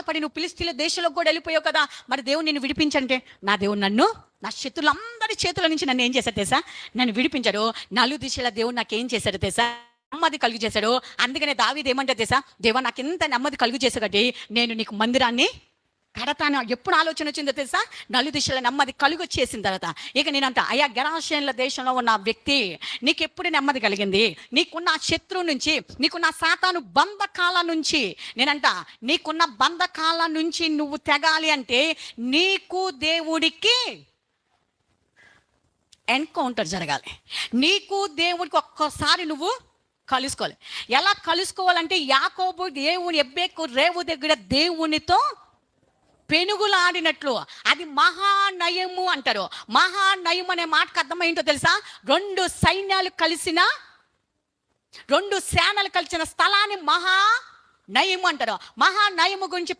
బాధపడి నువ్వు పిలిస్తీల దేశంలో కూడా వెళ్ళిపోయావు కదా. మరి దేవుడు నేను విడిపించంటే నా దేవుడు నన్ను నా శత్రులందరి చేతుల నుంచి నన్ను ఏం చేశారు తెలుసా? నన్ను విడిపించాడు. నలుగు దిశల దేవుడు నాకు ఏం చేశాడు తెలుసా? నెమ్మది కలుగు చేశాడు. అందుకనే దావీది ఏమంటే తెలుసా? దేవా నాకు ఎంత నెమ్మది కలుగు చేసాడు నేను నీకు మందిరాన్ని కడతాను ఎప్పుడు ఆలోచన వచ్చిందో తెలుసా? నలు దిశల నెమ్మది కలుగు వచ్చేసిన తర్వాత. ఇక నేనంట అయా గరాశయంల దేశంలో ఉన్న వ్యక్తి నీకు ఎప్పుడు నెమ్మది కలిగింది? నీకున్న శత్రువు నుంచి నీకున్న సాతాను బంధకాల నుంచి నేనంట నీకున్న బంధకాల నుంచి నువ్వు తెగాలి అంటే నీకు దేవుడికి ఎన్కౌంటర్ జరగాలి. నీకు దేవుడికి ఒక్కసారి నువ్వు కలుసుకోవాలి. ఎలా కలుసుకోవాలంటే యాకోబు దేవుని ఎబ్బేకు రేవు దగ్గర దేవునితో పెనుగులాడినట్లు. అది మహానయము అంటారు. మహానయం అనే మాటకు అర్థమైందో తెలుసా? రెండు సైన్యాలు కలిసిన రెండు సేనలు కలిసిన స్థలాన్ని మహా నయము అంటారు. మహా నయము గురించి